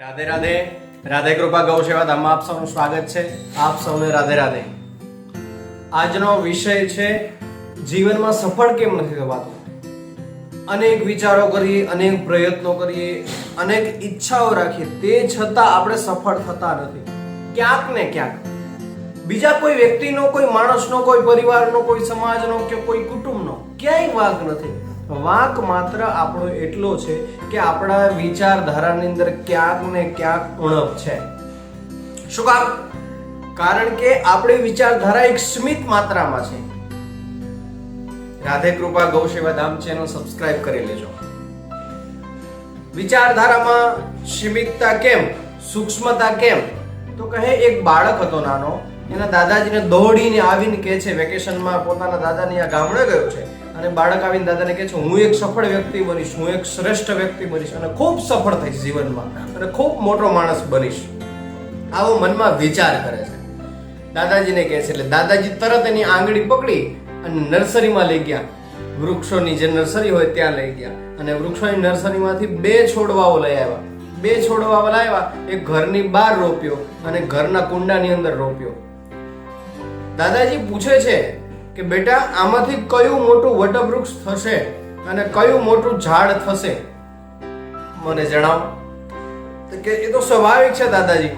રાધે રાધે. રાધે કૃપા ગૌ સેવા ધામમાં આપ સૌનું સ્વાગત છે. આપ સૌને રાધે રાધે. આજનો વિષય છે, જીવનમાં સફળ કેમ નથી થવાતું? અનેક વિચારો કરીએ, અનેક પ્રયત્નો કરીએ, અનેક ઈચ્છાઓ રાખીએ, તે છતાં આપણે સફળ થતા નથી. ક્યાંક ને ક્યાંક. બીજા કોઈ વ્યક્તિનો, કોઈ માણસનો, કોઈ પરિવારનો, કોઈ સમાજનો કે કોઈ કુટુંબનો ક્યાંય વાંક નથી. વાંક માત્ર આપણો એટલો છે કે આપણા વિચારધારાની અંદર ક્યાંક ને ક્યાંક ઉણપ છે. શું કામ? કારણ કે આપણી વિચારધારા એક સ્મિત માત્રામાં છે. રાધે કૃપા ગૌ સેવા ધામ ચેનલ સબસ્ક્રાઇબ કરી લેજો. વિચારધારામાં સીમિતતા કેમ? સૂક્ષ્મતા કેમ? તો કહે એક બાળક હતો નાનો, એના દાદાજીને દોડીને આવીને કહે છે, વેકેશનમાં પોતાના દાદાની આ ગામડે ગયો છે. અને બાળક આવીને દાદાને કહે છે, હું એક સફળ વ્યક્તિ બનીશ, હું એક શ્રેષ્ઠ વ્યક્તિ બનીશ અને ખૂબ સફળ થઈશ જીવનમાં અને ખૂબ મોટો માણસ બનીશ. આવો મનમાં વિચાર કરે છે. દાદાજીને કહે છે, એટલે દાદાજી તરત એની આંગળી પકડી અને નર્સરીમાં લઈ ગયા. વૃક્ષોની જે નર્સરી હોય ત્યાં લઈ ગયા અને વૃક્ષોની નર્સરીમાંથી બે છોડવાઓ લઈ આવ્યા. બે છોડવાઓ લાવ્યા એક ઘરની બહાર રોપ્યો અને ઘરના કુંડાની અંદર રોપ્યો. દાદાજી પૂછે છે કે બેટા, આમાંથી કયું મોટું વટવૃક્ષ થશે અને કયું મોટું ઝાડ થશે? મને જણાવો. તો કે એ તો સ્વાભાવિક છે દાદાજી.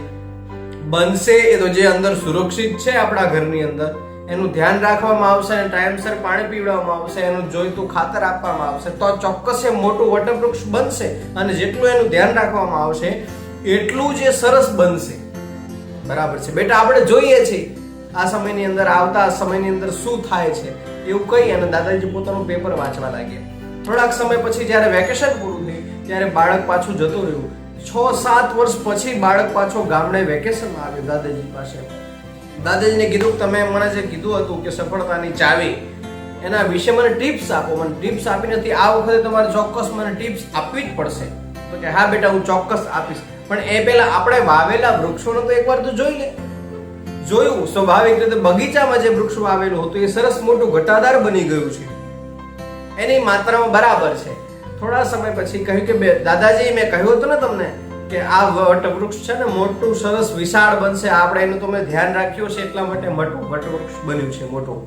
બનશે એ તો જે અંદર સુરક્ષિત છે આપણા ઘરની અંદર. એનું ધ્યાન રાખવામાં આવશે અને ટાઈમસર પાણી પીવડાવવામાં આવશે, એનું જોઈતું ખાતર આપવામાં આવશે. તો ચોક્કસ એ મોટું વટવૃક્ષ બનશે અને જેટલું એનું ધ્યાન રાખવામાં આવશે, એટલું જ એ સરસ બનશે. બરાબર છે. બેટા, આપણે જોઈએ છીએ. આ સમયની અંદર આવતા સમયની અંદર શું થાય છે એવું કહી અને દાદાજી પોતાનું પેપર વાંચવા લાગ્યા. થોડાક સમય પછી જ્યારે વેકેશન પૂરું થયું, ત્યારે બાળક પાછું જતું રહ્યું. છ, સાત વર્ષ પછી બાળક પાછો ગામડે વેકેશનમાં આવ્યો દાદાજી પાસે. દાદાજીને કીધું તમે મને જે કીધું હતું કે સફળતાની ચાવી, એના વિશે મને ટિપ્સ આપો. મને ટિપ્સ આપી નથી આ વખતે તમારે ચોક્કસ મને ટિપ્સ આપવી જ પડશે. તો કે, હા બેટા, હું ચોક્કસ આપીશ. પણ એ પહેલા આપણે વાવેલા વૃક્ષોને તો એકવાર તો જોઈ લે. જોયું. સ્વાભાવિક રીતે બગીચામાં જે વૃક્ષ વાવેલું હતું, એ સરસ મોટું ઘટાદાર બની ગયું છે. એની માત્રામાં બરાબર છે. થોડા સમય પછી કહ્યું કે બે દાદાજી મેં કહ્યું હતું ને તમને કે આ વટવૃક્ષ છે ને, મોટું, સરસ વિશાળ બનશે. આપણે એનું તમે ધ્યાન રાખ્યું છે એટલા માટે મોટું વટવૃક્ષ બન્યું છે, મોટું.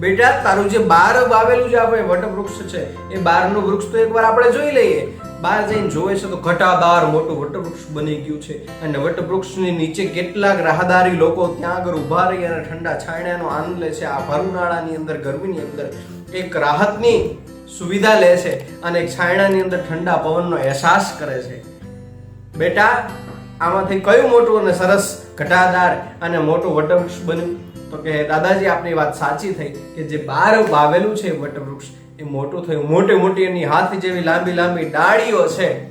બેટા, તારું જે બાર વાવેલું જે આપણે વટવૃક્ષ છે, એ બારનું વૃક્ષ તો એકવાર આપણે જોઈ લઈએ. બહાર જઈને જોવે છે તો ઘટાદાર મોટું વટવૃક્ષ બની ગયું છે. અને વટવૃક્ષની નીચે કેટલાક રાહદારી લોકો ત્યાં આગળ ઊભા રહી અને ઠંડા છાંયડાનો આનંદ લે છે. આ ભર અંદર, ગરમીની અંદર એક રાહતની સુવિધા લે છે અને છાંયડાની અંદર ઠંડા પવનનો અહેસાસ કરે છે. બેટા, આમાંથી કયું મોટું અને સરસ ઘટાદાર અને મોટું વટવૃક્ષ બન્યું? તો કે દાદાજી, આપની વાત સાચી થઈ કે જે બાર વાવેલું છે વટવૃક્ષ એ મોટું થયું. મોટી મોટી એની હાથ જેવી લાંબી લાંબી ડાળીઓ છે.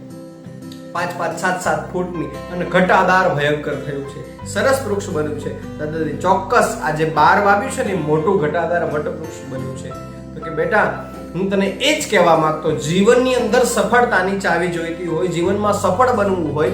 પાંચ પાંચ, સાત સાત ફૂટની અને ઘટાદાર ભયંકર થયું છે. સરસ વૃક્ષ બન્યું છે. દાદાજી ચોક્કસ આ જે બાર વાવ્યું છે ને મોટું ઘટાદાર વટવૃક્ષ બન્યું છે. તો કે બેટા હું તને એ જ કહેવા માંગતો, જીવનની અંદર સફળતાની ચાવી જોઈતી હોય, જીવનમાં સફળ બનવું હોય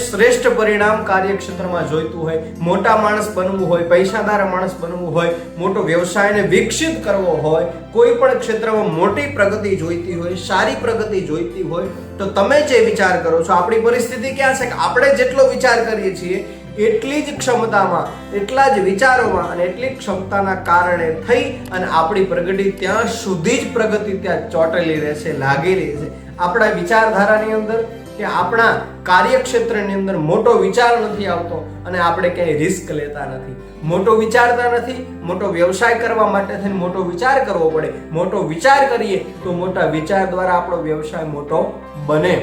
શ્રેષ્ઠ પરિણામ કાર્યક્ષેત્રમાં જોઈતું હોય, મોટા માણસ બનવું હોય, પૈસાદાર માણસ બનવું હોય, મોટો વ્યવસાયને વિકસિત કરવો હોય, કોઈ પણ ક્ષેત્રમાં મોટી પ્રગતિ જોઈતી હોય, સારી પ્રગતિ જોઈતી હોય, તો તમે જે વિચાર કરો છો, આપણી પરિસ્થિતિ ક્યાં છે? કે આપણે જેટલો વિચાર કરીએ છીએ એટલી જ ક્ષમતામાં, એટલા જ વિચારોમાં અને એટલી ક્ષમતાના કારણે થઈ અને આપણી પ્રગતિ ત્યાં સુધી જ પ્રગતિ ત્યાં ચોટેલી રહેશે લાગેલી છે આપણા વિચારધારાની અંદર કે આપણા કાર્યક્ષેત્રની અંદર મોટો વિચાર નથી આવતો અને આપણે ક્યાંય રિસ્ક લેતા નથી. મોટો વિચારતા નથી, મોટો વ્યવસાય કરવા માટે થઈને મોટો વિચાર કરવો પડે. મોટો વિચાર કરીએ તો મોટા વિચાર દ્વારા આપણો વ્યવસાય મોટો બને.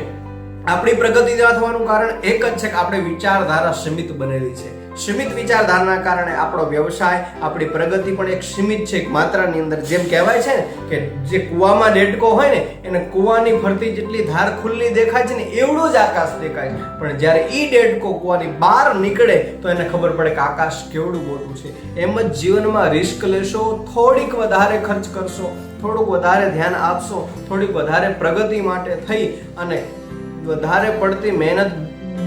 આપણી પ્રગતિ ન થવાનું કારણ એક જ છે કે આપણે વિચારધારા સીમિત બનેલી છે. સીમિત વિચારધારાના કારણે આપણો વ્યવસાય, આપણી પ્રગતિ પણ એક સીમિત છે, એક માત્રાની અંદર. જેમ કહેવાય છે ને કે જે કૂવામાં ડેડકો હોય ને, એને કૂવાની ફરતી જેટલી ધાર ખુલ્લી દેખાય છે ને, એવડો જ આકાશ દેખાય છે. પણ જ્યારે એ ડેડકો કૂવાની બહાર નીકળે, તો એને ખબર પડે કે આકાશ કેવડું મોટું છે. એમ જ જીવનમાં રિસ્ક લેશો, થોડીક વધારે ખર્ચ કરશો, થોડુંક વધારે ધ્યાન આપશો, થોડીક વધારે પ્રગતિ માટે થઈ અને વધારે પડતી મહેનત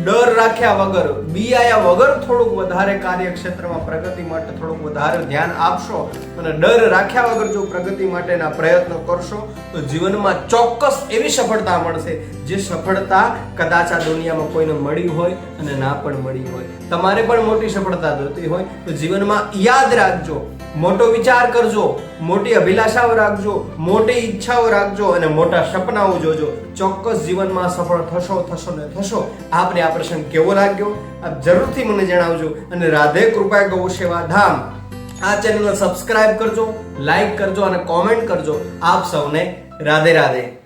ડર રાખ્યા વગર, બિયાયા વગર થોડુંક વધારે કાર્યક્ષેત્રમાં પ્રગતિ માટે થોડુંક વધારે ધ્યાન આપશો અને ડર રાખ્યા વગર જો પ્રગતિ માટેના પ્રયત્નો કરશો, તો જીવનમાં ચોક્કસ એવી સફળતા મળશે, જે સફળતા કદાચ આ દુનિયામાં કોઈને મળી હોય અને ના પણ મળી હોય. તમારે પણ મોટી સફળતા જોતી હોય, તો જીવનમાં યાદ રાખજો મોટો વિચાર કરજો, મોટી અભિલાષાઓ રાખજો, મોટી ઈચ્છાઓ રાખજો અને મોટા સપનાઓ જોજો. ચોક્કસ જીવનમાં સફળ થશો થશો ને થશો. આપને આ પ્રસંગ કેવો લાગ્યો? આપ જરૂરથી મને જણાવજો. અને રાધે કૃપા ગૌ સેવા ધામ આ ચેનલ સબસ્ક્રાઇબ કરજો લાઈક કરજો અને કોમેન્ટ કરજો. આપ સૌને રાધે રાધે.